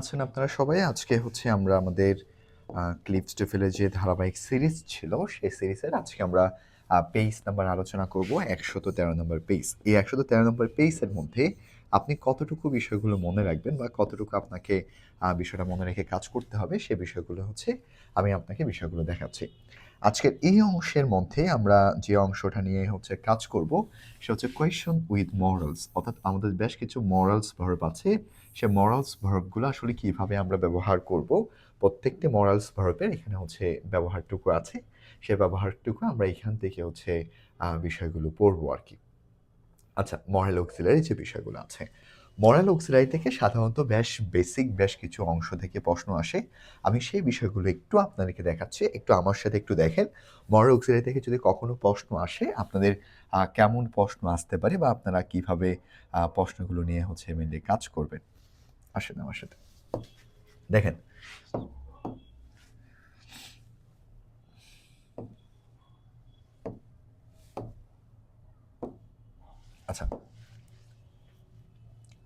আছেন আপনারা সবাই। আজকে হচ্ছে আমরা আমাদের ক্লিপস টেফেলের যে ধারাবাহিক সিরিজ ছিল, সেই সিরিজের আজকে আমরা পেজ নাম্বার আলোচনা করব একশত তেরো নম্বর পেজ এই একশত তেরো নম্বর পেজের মধ্যে আপনি কতটুকু বিষয়গুলো মনে রাখবেন বা কতটুকু আপনাকে বিষয়টা মনে রেখে কাজ করতে হবে, সে বিষয়গুলো হচ্ছে আমি আপনাকে বিষয়গুলো দেখাচ্ছি। আজকের এই অংশের মধ্যে আমরা যে অংশটা নিয়ে হচ্ছে কাজ করব, সে হচ্ছে কোয়েশন উইথ মরালস অর্থাৎ আমাদের বেশ কিছু মরালস ভার্ব আছে। সে মরালস ভার্বগুলো আসলে কীভাবে আমরা ব্যবহার করব? প্রত্যেকটি মরালস ভার্বের এখানে হচ্ছে ব্যবহারটুকু আছে। সে ব্যবহারটুকু আমরা এখান থেকে হচ্ছে বিষয়গুলো পড়ব আর কি। আচ্ছা মরাল অক্সিলারি যে বিষয়গুলো আছে। মরাল অক্সিলারি থেকে সাধারণত বেশ বেসিক বেশ কিছু অংশ থেকে প্রশ্ন আসে। আমি সেই বিষয়গুলো একটু আপনাদেরকে দেখাচ্ছি। একটু আমার সাথে একটু দেখেন। মরাল অক্সিলারি থেকে যদি কখনো প্রশ্ন আসে, আপনাদের কেমন প্রশ্ন আসতে পারে বা আপনারা কীভাবে প্রশ্নগুলো নিয়ে হচ্ছে মেনলি কাজ করবেন? আসেন আমার সাথে। দেখেন। আচ্ছা।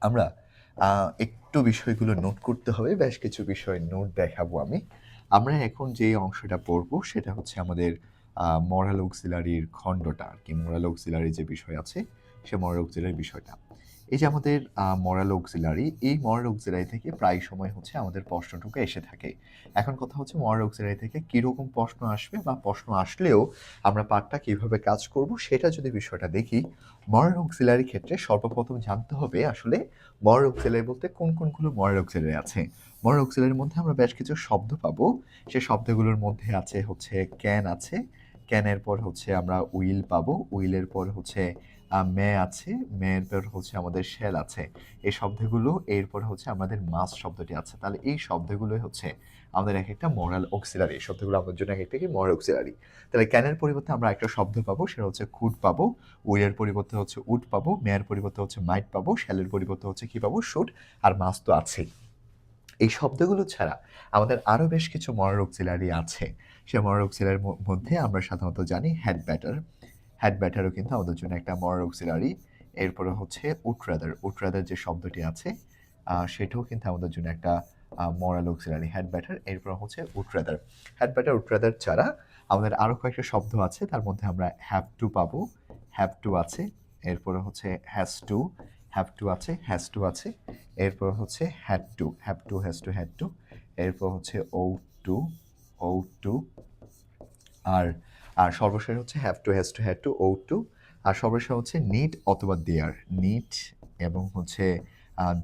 আমরা একটু বিষয়গুলো নোট করতে হবে, বেশ কিছু বিষয় নোট দেখাবো আমি। আমরা এখন যে অংশটা পড়ব, সেটা হচ্ছে আমাদের মরাল অক্সিলারির খণ্ডটা আর কি মরাল অক্সিলারি যে বিষয় আছে, সে মরাল অক্সিলারি বিষয়টা। এই যে আমাদের মরাল অক্সিলারি এই মরাল অক্সিলারি থেকে প্রায় সময় হচ্ছে আমাদের প্রশ্নটুকু এসে থাকে। এখন কথা হচ্ছে মরাল অক্সিলারি থেকে কীরকম প্রশ্ন আসবে বা প্রশ্ন আসলেও আমরা পাঠটা কীভাবে কাজ করব সেটা যদি বিষয়টা দেখি মরাল অক্সিলারি ক্ষেত্রে সর্বপ্রথম জানতে হবে আসলে মরাল অক্সিলারি বলতে কোন কোনগুলো মরাল অক্সিলারি আছে। মরাল অক্সিলারির মধ্যে আমরা বেশ কিছু শব্দ পাবো। সে শব্দগুলোর মধ্যে আছে হচ্ছে ক্যান আছে। ক্যানের পর হচ্ছে আমরা উইল পাবো। উইলের পর হচ্ছে মে আছে, মেয়ের পর হচ্ছে আমাদের শেল আছে। এই শব্দগুলো এরপর হচ্ছে আমাদের মাস শব্দটি আছে। তাহলে এই শব্দগুলোই হচ্ছে আমাদের এক একটা মরাল অক্সিলারি শব্দগুলো আমাদের জন্য এক একটা কি মরাল অক্সিলারি তাহলে ক্যানের পরিবর্তে আমরা একটা শব্দ পাবো, সেটা হচ্ছে খুট পাবো উইলের পরিবর্তে হচ্ছে উট পাবো মেয়ের পরিবর্তে হচ্ছে মাইট পাবো শ্যালের পরিবর্তে হচ্ছে কী পাবো শুট আর মাস তো আছেই। এই শব্দগুলো ছাড়া আমাদের আরও বেশ কিছু মরার অক্সিলারি আছে। সে মরার অক্সিলারির মধ্যে আমরা সাধারণত জানি হ্যাড ব্যাটার হ্যাড ব্যাটারও কিন্তু আমাদের জন্য একটা মরার অক্সিলারি এরপরে হচ্ছে উটরাদার উটরাদার যে শব্দটি আছে সেটাও কিন্তু আমাদের জন্য একটা মরাল অক্সিলারি হ্যাড ব্যাটার এরপর হচ্ছে উটরাদার হ্যাড ব্যাটার উটরাদার ছাড়া আমাদের আরও কয়েকটা শব্দ আছে, তার মধ্যে আমরা হ্যাভ টু পাবো। হ্যাভ টু আছে, এরপরে হচ্ছে হ্যাজ টু হ্যাভ টু আছে হ্যাজ টু আছে, এরপর হচ্ছে had to have to has to had to এরপর হচ্ছে ও টু ও টু আর আর সর্বশেষ হচ্ছে have to has to had to O to আর সর্বশেষ হচ্ছে নিট অথবা দেয়ার নিট এবং হচ্ছে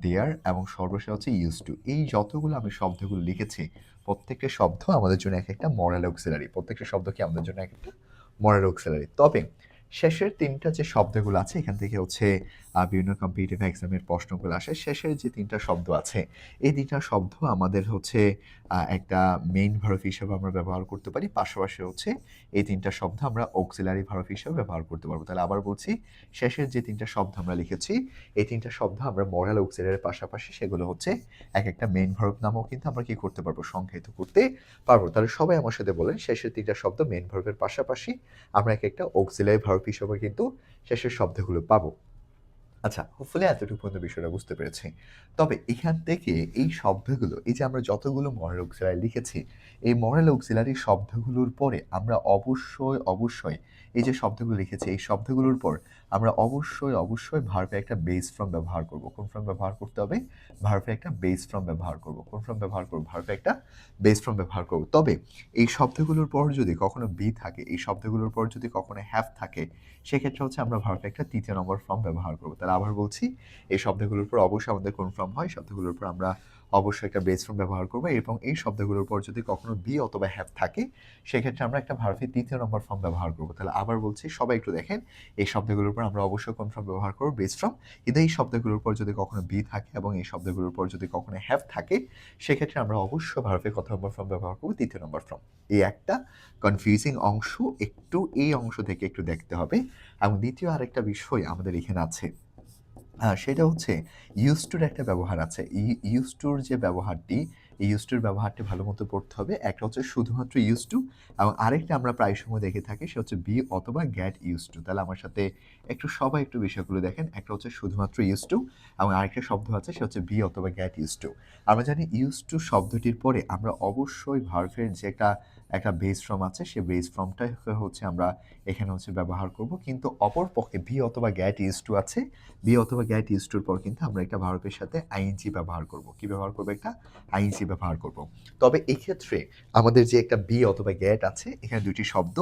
দেয়ার এবং সর্বশেষ হচ্ছে ইউজ টু এই যতগুলো আমি শব্দগুলো লিখেছি, প্রত্যেকটা শব্দ আমাদের জন্য এক একটা মরাল অক্সিলারি প্রত্যেকটা শব্দ কি আমাদের জন্য এক একটা মরাল অক্সিলারি তবে শেষের তিনটা যে শব্দগুলো আছে, এখান থেকে হচ্ছে বিভিন্ন কম্পিটিটিভ এক্সামের প্রশ্নগুলো আসে। শেষের যে তিনটা শব্দ আছে, এই তিনটা শব্দ আমাদের হচ্ছে একটা মেইন ভারত হিসেবে আমরা ব্যবহার করতে পারি। পাশাপাশি হচ্ছে, এই তিনটা শব্দ আমরা অক্সিলারি ভারত হিসেবে ব্যবহার করতে পারব। তাহলে আবার বলছি, শেষের যে তিনটা শব্দ আমরা লিখেছি, এই তিনটা শব্দ আমরা মরাল অক্সিলারির পাশাপাশি সেগুলো হচ্ছে, এক একটা মেইন ভারত নামও কিন্তু আমরা কি করতে পারব? সংখ্যায়িত করতে পারব। তাহলে সবাই আমার সাথে বলেন, শেষের তিনটা শব্দ মেইন ভার্বের পাশাপাশি আমরা এক একটা অক্সিলারি ভার্ব হিসেবে কিন্তু শেষের শব্দগুলো পাবো। আচ্ছা হোপফুলি এতটুকু পর্যন্ত বিষয়টা বুঝতে পেরেছি। তবে এখান থেকে এই শব্দগুলো, এই যে আমরা যতগুলো মরাল অক্সিলারি লিখেছি, এই মরাল অক্সিলারি শব্দগুলোর পরে আমরা অবশ্যই অবশ্যই এই যে শব্দগুলো লিখেছি, এই শব্দগুলোর পর আমরা অবশ্যই অবশ্যই ভার্বে একটা বেস ফর্ম ব্যবহার করব। কোন ফর্ম ব্যবহার করতে হবে? ভার্বে একটা বেস ফর্ম ব্যবহার করব। কোন ফর্ম ব্যবহার করব? ভার্বে একটা বেস ফর্ম ব্যবহার করব। তবে এই শব্দগুলোর পর যদি কখনো বি থাকে, এই শব্দগুলোর পর যদি কখনো হ্যাভ থাকে, সেক্ষেত্রে হচ্ছে আমরা ভার্বে একটা তৃতীয় নম্বর ফর্ম ব্যবহার করব। তাহলে আবার বলছি, এই শব্দগুলোর উপর অবশ্যই আমাদের কোন ফর্ম হয়? শব্দগুলোর উপর আমরা অবশ্যই একটা বেস ফর্ম ব্যবহার করব এবং এই শব্দগুলোর উপর যদি কখনো বি অথবা হ্যাভ থাকে, সেক্ষেত্রে আমরা একটা ভার্বের তৃতীয় নম্বর ফর্ম ব্যবহার করব। তাহলে আবার বলছি, সবাই একটু দেখেন, এই শব্দগুলোর উপর আমরা অবশ্যই কোন ফর্ম ব্যবহার করব? বেস ফর্ম কিন্তু এই শব্দগুলোর উপর যদি কখনো বি থাকে এবং এই শব্দগুলোর উপর যদি কখনো হ্যাভ থাকে, সেক্ষেত্রে আমরা অবশ্যই ভার্বের কত নম্বর ফর্ম ব্যবহার করব? তৃতীয় নম্বর ফর্ম এই একটা কনফিউজিং অংশ, একটু এই অংশ থেকে একটু দেখতে হবে। এবং দ্বিতীয় আরেকটা বিষয় আমাদের এখানে আছে। সেটা হচ্ছে ইউজ টুর একটা ব্যবহার আছে। ইউজ টুর যে ব্যবহারটি, এই ইউজ টুর ব্যবহারটি ভালো মতো পড়তে হবে। একটা হচ্ছে শুধুমাত্র ইউজ টু এবং আরেকটা আমরা প্রায় সময় দেখে থাকি সে হচ্ছে বি অথবা গ্যাট ইউজ টু তাহলে আমার সাথে একটু সবাই একটু বিষয়গুলো দেখেন। একটা হচ্ছে শুধুমাত্র ইউজ টু এবং আরেকটা শব্দ আছে সে হচ্ছে বি অথবা গ্যাট ইউজ টু আমরা জানি ইউজ টু শব্দটির পরে আমরা অবশ্যই ভার্ভের যে একটা একটা বেস ফর্ম আছে সে বেস ফর্মটাই হচ্ছে আমরা এখানে হচ্ছে ব্যবহার করব। কিন্তু অপর পক্ষে বি অথবা গ্যাট ইউজ টু আছে বি অথবা গ্যাট ইউজ টুর পর কিন্তু আমরা একটা ভার্বের সাথে আইএনজি ব্যবহার করব। কি ব্যবহার করব একটা? আইএনজি ব্যবহার করব। তবে এক্ষেত্রে আমাদের যে একটা বি অথবা গ্যাট আছে, এখানে দুটি শব্দ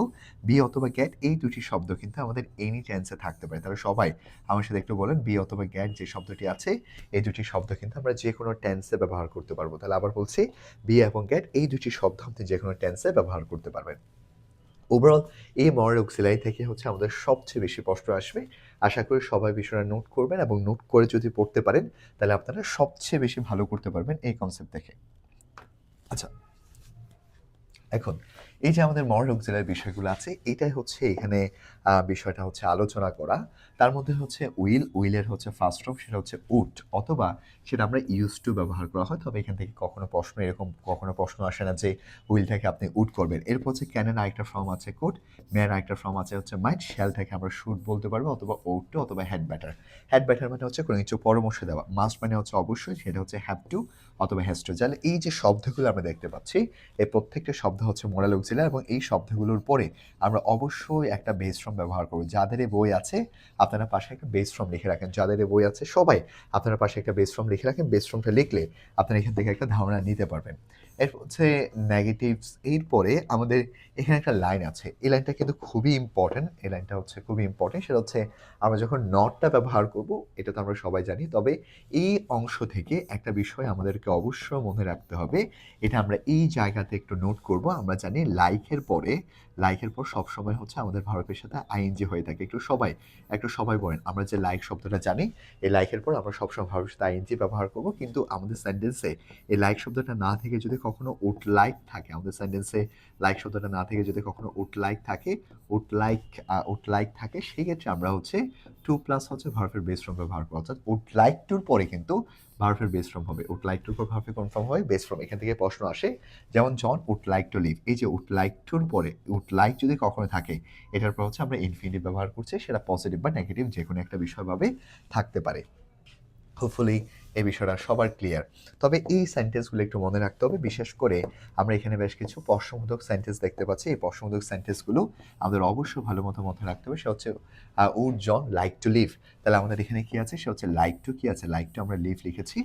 বি অথবা গ্যাট এই দুটি শব্দ কিন্তু আমাদের এনি টেন্সে থাকতে পারে। তাহলে সবাই আমার সাথে একটু বলেন বি অথবা গ্যাট যে শব্দটি আছে, এই দুটি শব্দ কিন্তু আমরা যে কোনো টেন্সে ব্যবহার করতে পারব। তাহলে আবার বলছি বি এবং গ্যাট এই দুটি শব্দ আপনি যে কোনো টেন্সে ব্যবহার করতে পারবেন। ওভারঅল এই মনোরোগ সেলাই থেকে হচ্ছে আমাদের সবচেয়ে বেশি কষ্ট আসবে। আশা করি সবাই বিষয়টা নোট করবেন এবং নোট করে যদি পড়তে পারেন, তাহলে আপনারা সবচেয়ে বেশি ভালো করতে পারবেন এই কনসেপ্ট দেখে। আচ্ছা এখন এই যে আমাদের মরাল অক্সিলারি বিষয়গুলো আছে, এটাই হচ্ছে এখানে বিষয়টা হচ্ছে আলোচনা করা। তার মধ্যে হচ্ছে উইল, উইলের হচ্ছে ফার্স্ট ফর্ম সেটা হচ্ছে উড অথবা সেটা আমরা ইউজ টু ব্যবহার করা হয়, তবে এখান থেকে কখনো প্রশ্ন এরকম, কখনো প্রশ্ন আসে না যে উইলটাকে আপনি উড করবেন। এরপর হচ্ছে ক্যানের আরেকটা ফর্ম আছে কোড মেয়ের আরেকটা ফর্ম আছে হচ্ছে মাইট শ্যালটাকে আমরা শুট বলতে পারব, অথবা ওট টু অথবা হেড ব্যাটার হেড ব্যাটার মানে হচ্ছে কোনো কিছু পরামর্শ দেওয়া। মাস্ট মানে হচ্ছে অবশ্যই, সেটা হচ্ছে হ্যাভ টু অথবা হ্যাজ টু তাহলে এই যে শব্দগুলো আমরা দেখতে পাচ্ছি, এই প্রত্যেকটা শব্দ হচ্ছে মোরাল অক্সিলার এবং এই শব্দগুলোর পরে আমরা অবশ্যই একটা বেস ফর্ম ব্যবহার করব। যাদের বই আছে, আপনারা পাশে একটা বেস ফর্ম লিখে রাখেন। যাদের বই আছে, সবাই আপনারা পাশে একটা বেস ফর্ম লিখে রাখেন। বেস ফর্মটা লিখলে আপনারা এখান থেকে একটা ধারণা নিতে পারবেন। এর হচ্ছে নেগেটিভস এরপরে আমাদের এখানে একটা লাইন আছে। এই লাইনটা কিন্তু খুবই ইম্পর্টেন্ট এই লাইনটা হচ্ছে খুবই ইম্পর্টেন্ট সেটা হচ্ছে আমরা যখন নটটা ব্যবহার করব, এটা তো আমরা সবাই জানি, তবে এই অংশ থেকে একটা বিষয় আমাদেরকে অবশ্যই মনে রাখতে হবে, এটা আমরা এই জায়গাতে একটু নোট করব, আমরা জানি লাইকের পরে লাইকের পর সবসময় হচ্ছে আমাদের ভারতের সাথে আইএনজি হয়ে থাকে। একটু সবাই একটু সবাই বলেন। আমরা যে লাইক শব্দটা জানি, এই লাইকের পর আমরা সবসময় ভারতের সাথে আইএনজি ব্যবহার করব। কিন্তু আমাদের সেন্টেন্সে এই লাইক শব্দটা না থেকে যদি কখনো উট লাইক থাকে, আমাদের সেন্টেন্সে লাইক শব্দটা না থেকে যদি কখনো উট লাইক থাকে উট লাইক উট লাইক থাকে, সেই ক্ষেত্রে আমরা হচ্ছে টু প্লাস হচ্ছে ভারতের বেস ফর্ম ব্যবহার করব। অর্থাৎ উট লাইক টুর পরে কিন্তু ভার্ফের বেস ফর্ম হবে। উড লাইক টুর পর কোন কনফার্ম হয় বেস ফর্ম এখান থেকে প্রশ্ন আসে। যেমন John would like to live এই যে উড লাইক টুর পরে উড লাইক যদি কখনো থাকে, এটার পর হচ্ছে আমরা ইনফিনিটিভ ব্যবহার করছি, সেটা পজিটিভ বা নেগেটিভ যে কোনো একটা বিষয়ভাবে থাকতে পারে। হোপফুলি এই বিষয়টা সবার ক্লিয়ার তবে এই সেন্টেন্সগুলো একটু মনে রাখতে হবে। বিশেষ করে আমরা এখানে বেশ কিছু প্রশ্নবোধক সেন্টেন্স দেখতে পাচ্ছি। এই প্রশ্নবোধক সেন্টেন্সগুলো আমাদের অবশ্যই ভালো মতো মাথায় রাখতে হবে। সে হচ্ছে would John like to live তাহলে আমাদের এখানে কি আছে? সে হচ্ছে লাইক টু কি আছে? লাইক টু আমরা লিভ লিখেছি।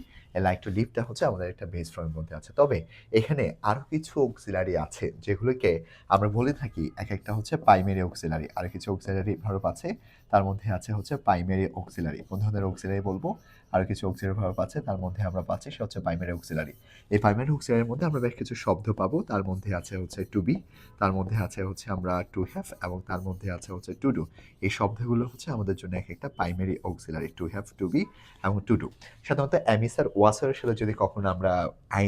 লাইক টু লিভটা হচ্ছে আমাদের একটা বেস ফর্মের মধ্যে আছে। তবে এখানে আরও কিছু অক্সিলারি আছে, যেগুলোকে আমরা বলে থাকি, এক একটা হচ্ছে প্রাইমারি অক্সিলারি আর কিছু অক্সিলারি ভারত আছে। তার মধ্যে আছে হচ্ছে প্রাইমারি অক্সিলারি কোন ধরনের অক্সিলারি বলব? আর কিছু অক্সিলারি ভার্ব আছে, তার মধ্যে আমরা পাচ্ছি সে হচ্ছে প্রাইমারি অক্সিলারি এই প্রাইমারি অক্সিলারির মধ্যে আমরা বেশ কিছু শব্দ পাবো, তার মধ্যে আছে হচ্ছে টু বি তার মধ্যে আছে হচ্ছে আমরা টু হ্যাভ এবং তার মধ্যে আছে হচ্ছে টু ডু এই শব্দগুলো হচ্ছে আমাদের জন্য এক একটা primary auxiliary to have to be এবং টু ডু সাধারণত অ্যামিসার ওয়াসারের সাথে যদি কখনো আমরা আই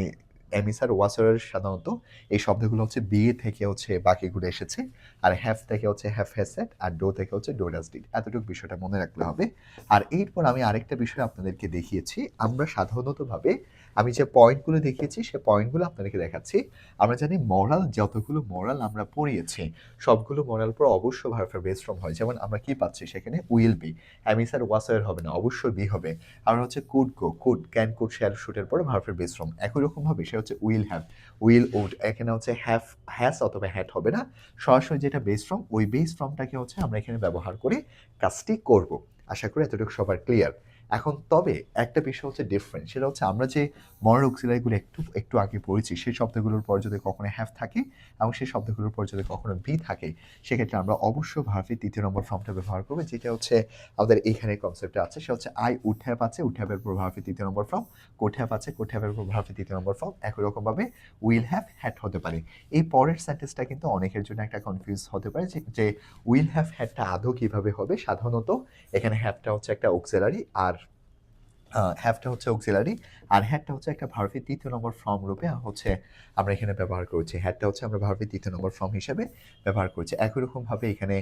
অ্যামিসার ওয়াসারের সাধারণত এই শব্দগুলো হচ্ছে বি থেকে হচ্ছে বাকিগুলো এসেছে, আর হ্যাফ থেকে হচ্ছে হ্যাফ হ্যাসেট আর ডো থেকে হচ্ছে ডো ডাস ডিড। এতটুকু বিষয়টা মনে রাখতে হবে। আর এরপর আমি আরেকটা বিষয় আপনাদেরকে দেখিয়েছি। আমরা সাধারণতভাবে আমি যে পয়েন্টগুলো দেখিয়েছি, সে পয়েন্টগুলো আপনাদেরকে দেখাচ্ছি। আমরা জানি মরাল যতগুলো মরাল আমরা পড়িয়েছি, সবগুলো মরাল পর অবশ্যই ভার্ফের বেস ফর্ম হয়। যেমন আমরা কি পাচ্ছি সেখানে? উইল বি অ্যামিসার ওয়াসার হবে না, অবশ্যই বি হবে। আমরা হচ্ছে could go could can could share শুটের পরে ভার্ফের বেস ফর্ম একই রকমভাবে সে হচ্ছে উইল হ্যাভ উইল উড এখানে হচ্ছে হ্যাভ হ্যাস অথবা হ্যাট হবে না। সরাসরি যেটা বেস ফর্ম ওই বেস ফর্মটাকে হচ্ছে আমরা এখানে ব্যবহার করে কাজটি করব। আশা করি এতটুকু সবার ক্লিয়ার এখন তবে একটা বিষয় হচ্ছে ডিফারেন্ট সেটা হচ্ছে আমরা যে মরাল অক্সিলারিগুলো একটু একটু আগে পড়েছি, সেই শব্দগুলোর পর যদি কখনো হ্যাভ থাকে এবং সেই শব্দগুলোর পর যদি কখনো ভি থাকে, সেক্ষেত্রে আমরা অবশ্যই ভার্ফের তৃতীয় নম্বর ফর্মটা ব্যবহার করব, যেটা হচ্ছে আমাদের এইখানে কনসেপ্টটা আছে, সেটা হচ্ছে আই হ্যাভ আছে উঠ্যাপের পর ভার্ফের তৃতীয় নম্বর ফর্ম হ্যাভ আছে কোট হ্যাভের পর ভার্ফের তৃতীয় নম্বর ফর্ম একই রকমভাবে উইল হ্যাভ হ্যাট হতে পারে। এই পরের সেন্টেন্সটা কিন্তু অনেকের জন্য একটা কনফিউজ হতে পারে, যে যে উইল হ্যাভ হ্যাটটা আদৌ কীভাবে হবে? সাধারণত এখানে হ্যাভটা হচ্ছে একটা অক্সিলারি আর হ্যাভটা হচ্ছে অক্সিলারি আর হ্যাডটা হচ্ছে একটা ভার্বের তৃতীয় নম্বর ফর্ম রূপে হচ্ছে আমরা এখানে ব্যবহার করছি। হ্যাডটা হচ্ছে আমরা ভার্বের তৃতীয় নম্বর ফর্ম হিসেবে ব্যবহার করছি। একই রকমভাবে এখানে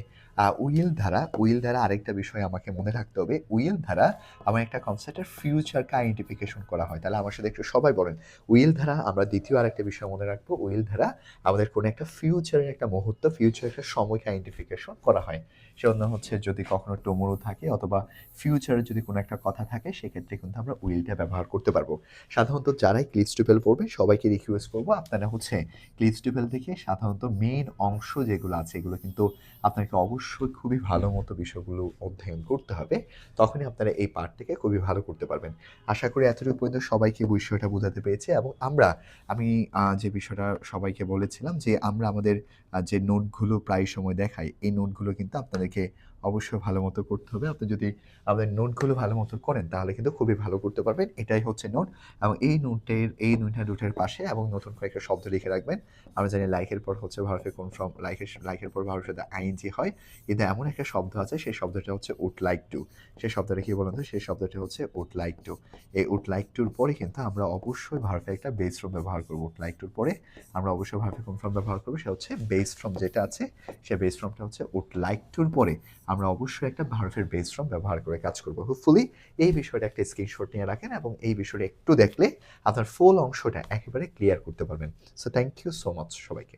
উইল ধারা উইল ধারা আরেকটা বিষয় আমাকে মনে রাখতে হবে। উইল ধারা আমার একটা কনসেপ্টের ফিউচারকে আইডেন্টিফিকেশন করা হয়। তাহলে আমার সাথে একটু সবাই বলেন উইল ধারা আমরা দ্বিতীয় আরেকটা বিষয় মনে রাখব। উইল ধারা আমাদের কোনো একটা ফিউচারের একটা মুহূর্ত ফিউচারের একটা সময়কে আইডেন্টিফিকেশন করা হয়। সে অন্য হচ্ছে যদি কখনো টুমোরো থাকে অথবা ফিউচারে যদি কোনো একটা কথা থাকে, সেক্ষেত্রে কিন্তু আমরা উইলটা ব্যবহার করতে পারব। সাধারণত যারাই ক্লিপস টুপেল পড়বে, সবাইকে রিকোয়েস্ট করব, আপনারা হচ্ছে ক্লিপস টুপেল থেকে সাধারণত মেন অংশ যেগুলো আছে, এগুলো কিন্তু আপনাকে অবশ্যই খুবই ভালো মতো বিষয়গুলো অধ্যয়ন করতে হবে। তখনই আপনারা এই পার্ট থেকে খুবই ভালো করতে পারবেন। আশা করি এতটুকু পর্যন্ত সবাইকে বিষয়টা বোঝাতে পেরেছে এবং আমরা, আমি যে বিষয়টা সবাইকে বলেছিলাম যে আমরা আমাদের যে নোটগুলো প্রায় সময় দেখাই, এই নোটগুলো কিন্তু আপনাদেরকে অবশ্যই ভালো মতো করতে হবে। আপনি যদি আমাদের নোটগুলো ভালো মতো করেন, তাহলে কিন্তু খুবই ভালো করতে পারবেন। এটাই হচ্ছে নোট। এবং এই নোটের এই নোটের নোটের পাশে এবং নতুন কয়েকটা শব্দ লিখে রাখবেন। আমরা জানি লাইকের পর হচ্ছে ভারতের কোন ফর্ম, লাইকের লাইকের পর ভারতের সাথে আইএনজি হয় কিন্তু এমন একটা শব্দ আছে, সেই শব্দটা হচ্ছে উড লাইক টু। সেই শব্দটা কী বলুন তো? সেই শব্দটা হচ্ছে উড লাইক টু। এই উড লাইক টুর পরে কিন্তু আমরা অবশ্যই ভারতের একটা বেস ফর্ম ব্যবহার করব উড লাইক টুর পরে। আমরা অবশ্যই ভারতের কোন ফর্ম ব্যবহার করব? সেটা হচ্ছে বেস ফর্ম যেটা আছে সেই বেস ফর্মটা হচ্ছে উড লাইক টুর পরে। আমরা অবশ্যই একটা ভারতের বেস ফর্ম ব্যবহার করে কাজ করব। হোপফুলি এই বিষয়টা একটা স্ক্রিনশট নিয়ে রাখেন এবং এই বিষয়টা একটু দেখলে আপনার ফুল অংশটা একেবারে ক্লিয়ার করতে পারবেন। So thank you so much সবাইকে।